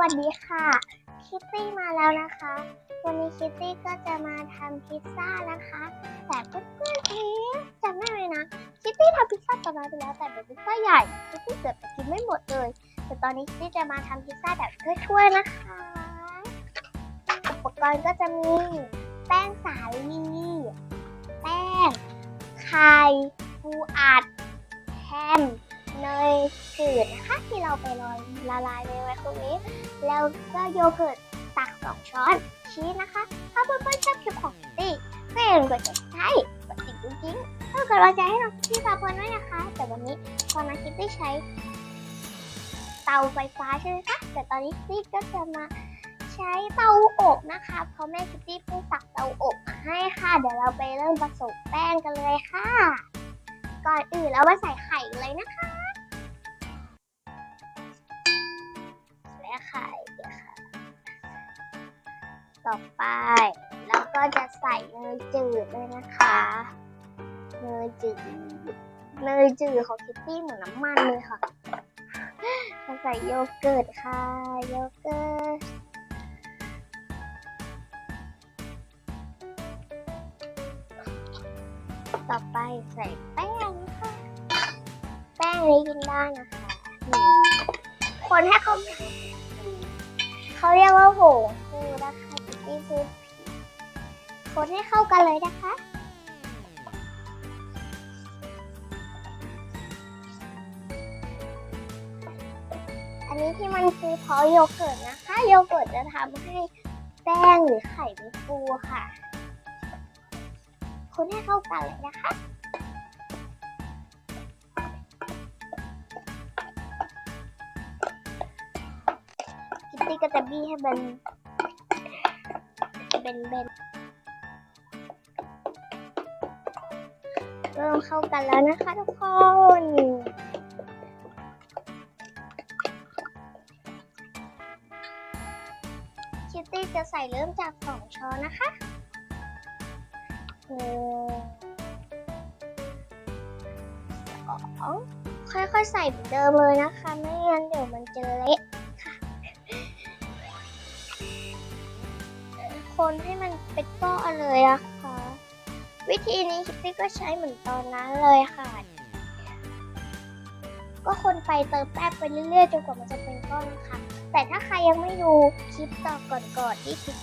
วัสดีค่ะ คิตตี้มาแล้วนะคะ วันนี้คิตตี้ก็จะมาทำพิซซ่านะคะ แต่เพื่อนๆเอ๊ะจำได้ไหมนะ คิตตี้ทำพิซซ่าตอนนั้นไปแล้วแต่เป็นพิซซ่าใหญ่ คิตตี้เกือบจะกินไม่หมดเลย แต่ตอนนี้คิตตี้จะมาทำพิซซ่าแบบถ้วยๆนะคะ อุปกรณ์ก็จะมีแป้งสาลีแป้ง ไข่ปูอัดแฮม เนยจืดนะคะที่เราไปลอยละลายในไมโครเวฟแล้วก็โยเกิร์ตตักสองช้อนชีสนะคะ ถ้าเพื่อนๆชอบคลิปของตี้ก็อย่าลืมกดติดตามกดติดจริงๆเพื่อกดกำลังใจให้น้องคิตตี้ตาเพลินด้วยนะคะ แต่วันนี้พอน้องคิตตี้ใช้ เตาไฟฟ้าใช่ไหมคะแต่ตอนนี้ตี้ก็จะมาใช้เตาอบนะคะ เพราะแม่คิตตี้เพิ่งตักเตาอบมาให้ค่ะ เดี๋ยวเราไปเริ่มผสมแป้งกันเลยค่ะ ก่อนอื่นเรามาใส่ไข่เลยนะคะ ต่อไปเราก็จะใส่เนยจืดเลยนะคะ เนยจืด เนยจืดของคิตตี้เหมือนน้ำมันเลยค่ะเราใส่โยเกิร์ตค่ะ โยเกิร์ตต่อไปใส่แป้งค่ะ แป้งนี้กินได้นะคะคนให้เขาเขาเรียกว่าผงฟูนะคะีฟูดคนให้เข้ากันเลยนะคะ อันนี้ที่มันคือเพราะโยเกิร์ตนะคะ โยเกิร์ตจะทำให้แป้งหรือไข่มันฟูค่ะคนให้เข้ากันเลยนะคะคิตตี้ก็จะบี้ให้มัน เป็นเบนเริ่มเข้ากันแล้วนะคะทุกคนคิตตี้จะใส่เริ่มจากสองช้อนนะคะหนึ่งสองค่อยๆใส่เหมือนเดิมเลยนะคะ ไม่งั้นเดี๋ยวมันจะเละ คนให้มันเป็นก้อนเลยอะค่ะ วิธีนี้คิตตี้ก็ใช้เหมือนตอนนั้นเลยค่ะ ก็คนไปเติมแป้งไปเรื่อยๆจนกว่ามันจะเป็นก้อนค่ะ แต่ถ้าใครยังไม่ดูคลิปต่อก่อนๆที่คิต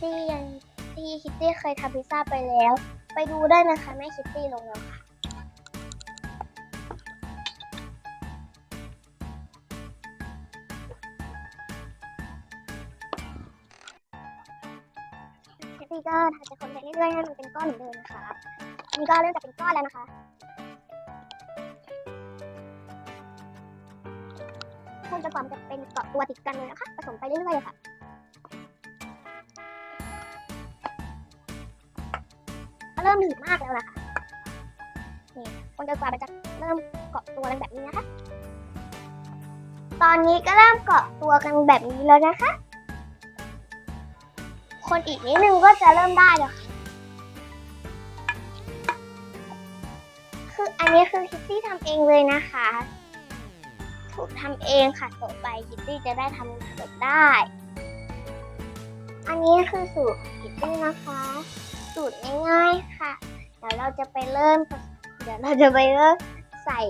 ตี้ยังที่คิตตี้เคยทำพิซซ่าไปแล้ว ไปดูได้นะคะแม่คิตตี้ลงแล้วค่ะีก็ทำจะคนไปเรื่อยๆให้มันเป็นก้อนเหมือนเดิมนะคะอันนี้ก็เริ่มจะเป็นก้อนแล้วนะคะคนจะกว่ามจะเป็นเกาะตัวติดกันเลยนะคะผสมไปเรื่อยๆค่ะก็เริ่มหนืดมากแล้วนะคะนี่คนจะกว่าจะเริ่มเกาะตัวกันแบบนี้นะคะ ตอนนี้ก็เริ่มเกาะตัวกันแบบนี้แล้วนะคะ คนอีกนิดนึงก็จะเริ่มได้แล้วค่ะคืออันนี้คือคิตตี้ทำเองเลยนะคะ ถูกทำเองค่ะต่อไปคิตตี้จะได้ทำแบบได้ อันนี้คือสูตรคิตตี้นะคะ สูตรง่ายๆค่ะ เดี๋ยวเราจะไปเริ่ม เดี๋ยวเราจะไปเริ่มใส่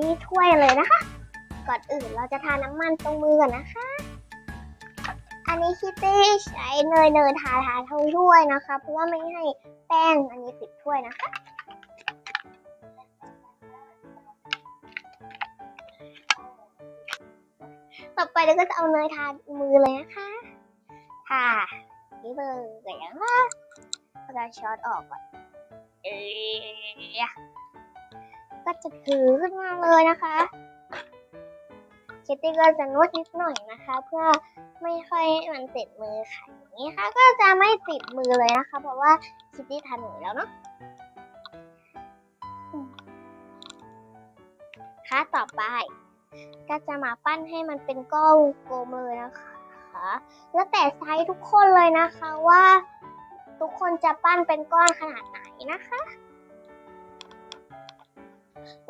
นี่ถ้วยเลยนะคะ ก่อนอื่นเราจะทาน้ำมันตรงมือก่อนนะคะ อันนี้คิตตี้ใช้เนยเนยทาทาทั้งถ้วยนะคะ เพราะว่าไม่ให้แป้งอันนี้ติดถ้วยนะคะ ต่อไปเราก็จะเอาเนยทามือเลยนะคะทานี่เลยอย่างว่าเราจะช้อนออกก่อนเอ๊ะก็จะถือขึ้นมาเลยนะคะ คิตตี้ก็จะนวดนิดหน่อยนะคะ เพื่อไม่ค่อยให้มันติดมือค่ะอย่างนี้ค่ะ ก็จะไม่ติดมือเลยนะคะ เพราะว่าคิตตี้ทานหนูแล้วเนาะค่ะต่อไป ก็จะมาปั้นให้มันเป็นก้อนกลมเลยนะคะแล้วแต่ไซส์ทุกคนเลยนะคะว่า ทุกคนจะปั้นเป็นก้อนขนาดไหนนะคะ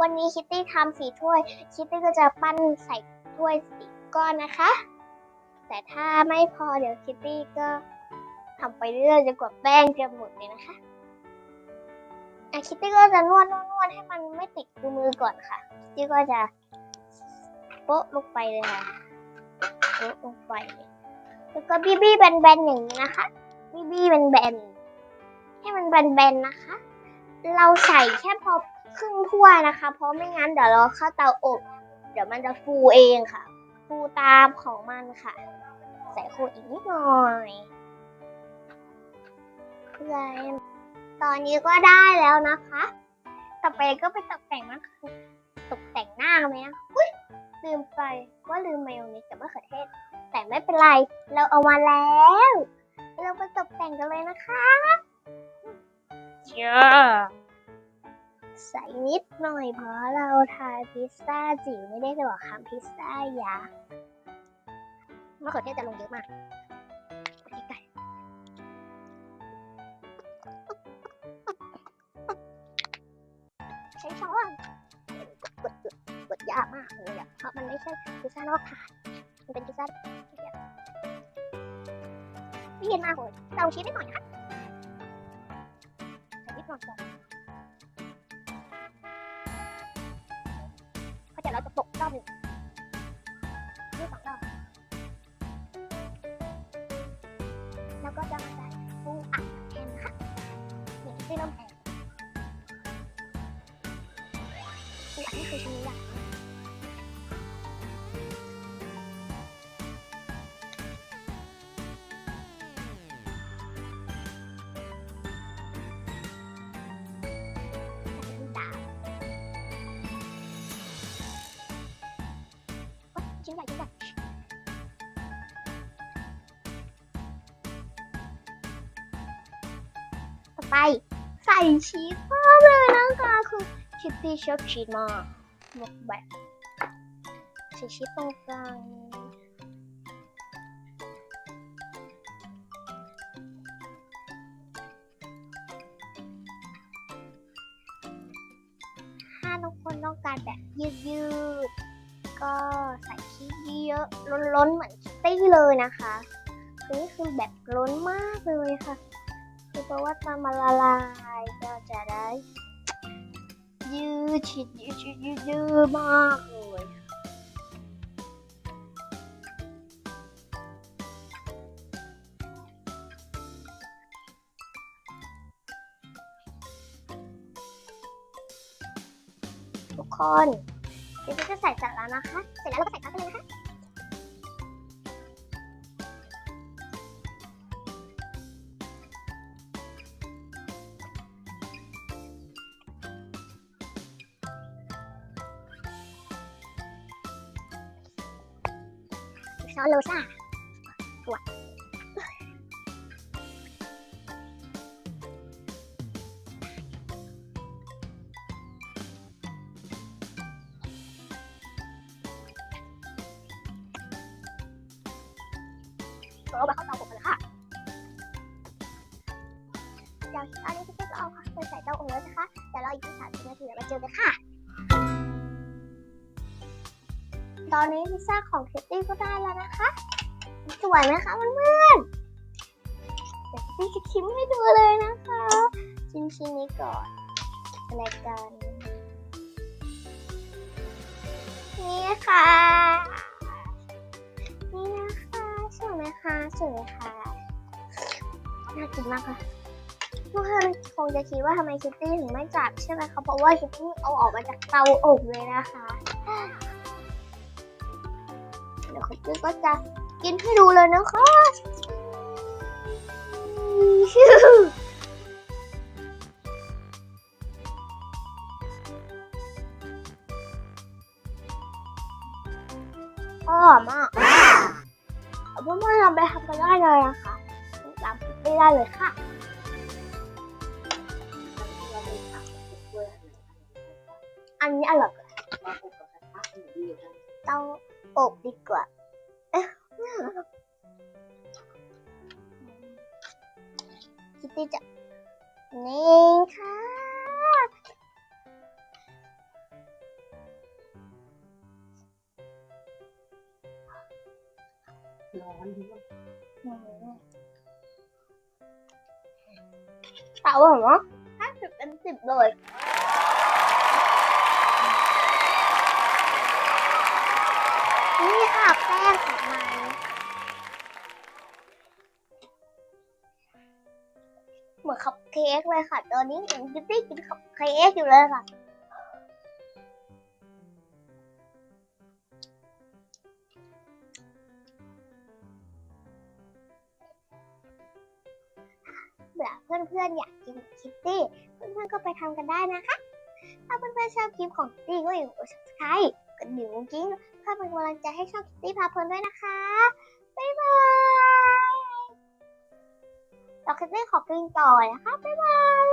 วันนี้คิตตี้ทำสีถ้วย คิตตี้ก็จะปั้นใส่ ถ้วยสีก้อนนะคะ แต่ถ้าไม่พอเดี๋ยวคิตตี้ก็ทำไปเรื่อยจนกว่าแป้งจะหมดเลยนะคะอะคิตตี้ก็จะนวดนวดนวดให้มันไม่ติดมือก่อนค่ะคิตตี้ก็จะโป๊ะลงไปเลยค่ะโป๊ะลงไปแล้วก็บี้บี้แบนๆอย่างนี้นะคะบี้บี้แบนๆให้มันแบนๆนะคะ เราใส่แค่พอครึ่งถ้วยนะคะ เพราะไม่งั้นเดี๋ยวเราเข้าเตาอบ ดี๋ยวมันจะฟูเองค่ะ ฟูตามของมันค่ะ ใส่โคนอีกนิดหน่อยเพื่อตอนนี้ก็ได้แล้วนะคะ ต่อไปก็ไปตกแต่งมันคือตกแต่งหน้าไหมนะอุ้ยลืมไปว่าลืมมายองเนสกับมะเขือเทศ แต่ไม่เป็นไร เราเอามาแล้ว เราไปตกแต่งกันเลยนะคะจ้า ใส่นิดหน่อยเพราะเราทานพิซซ่าจิ๋วไม่ได้จะบอกคำพิซซ่ายักษ์มะเขือเทศจะลงเยอะมากพริกไก่ใช้ช้อนกดกดยากมากเลยอะเพราะมันไม่ใช่พิซซ่านอกถาดมันเป็นพิซซ่าแบบนี่เย็นมากเลยเราชีสนิดหน่อยนะคะใส่นิดหน่อยก่อน รอบหนึ่งยี่สองรอบแล้วก็จะมาใส่ปูอัดแทนค่ะนี่ที่เริ่มแทนปูอัดนี่คือชิ้นใหญ่ ชิ้นใหญ่ชิ้นใหญ่ต่อไปใส่ชีสเพิ่มเลยนะคะคือชิตตี้ชอบชีสมากหมกแบบใส่ชีสตรงกลาง ล้นเหมือนคิตตี้เลยนะคะนี่คือแบบล้นมากเลยค่ะคือเพราะว่าตอนมันละลายก็จะได้ ยืดชิดยืดชิดยืดยืดมากเลยทุกคนเดี๋ยวจะใส่เสร็จแล้วนะคะ เสร็จแล้วเราก็ใส่ซอสกันเลยนะคะ ซอสโรซ่าปวดเอาไปเข้าเตาอบกันเลยค่ะเดี๋ยวตอนนี้พี่เจ๊ก็เอาใส่เตาอบแล้วนะคะเดี๋ยวเราอีกสามสิบนาทีเดี๋ยวมาเจอกันค่ะ ตอนนี้พิซซ่าของคิตตี้ก็ได้แล้วนะคะ สวยไหมคะเพื่อนๆเดี๋ยวพี่จะชิมให้ดูเลยนะคะ ชิมชิ้นนี้ก่อนอะไรกันนี่ค่ะ นี่นะคะสวยไหมคะสวยไหมคะน่ากินมากค่ะทุกคนคงจะคิดว่าทำไมคิตตี้ถึงไม่จับใช่ไหมคะเพราะว่าคิตตี้เอาออกมาจากเตาอบเลยนะคะ เดี๋ยวก็จะกินให้ดูเลยนะคะชื่อร่อยมากเพื่อนๆลองไปทำกันได้เลยนะคะตามไม่ได้เลยค่ะอันนี้อร่อยกว่าเตาอบดีกว่า คิตตี้จะนี่งค่ะร้อนทุกคนเต่าเหรอห้าสิบเป็นสิบเลยนี่ค่ะแป้งของมัน เหมือนคัพเค้กเลยค่ะ ตอนนี้ยังคิตตี้กินคัพเค้กอยู่เลยค่ะเผื่อเพื่อนๆอยากกินคิตตี้เพื่อนๆก็ไปทำกันได้นะคะ ถ้าเพื่อนๆชอบคลิปของคิตตี้ก็อย่าลืมกด subscribe กดดิ่งกิ้งเพื่อเป็นกำลังใจให้ช่องคิตตี้พาเพลินด้วยนะคะ บ๊ายบาย เราคิดได้ขอกินต่อนะคะ บ๊ายบาย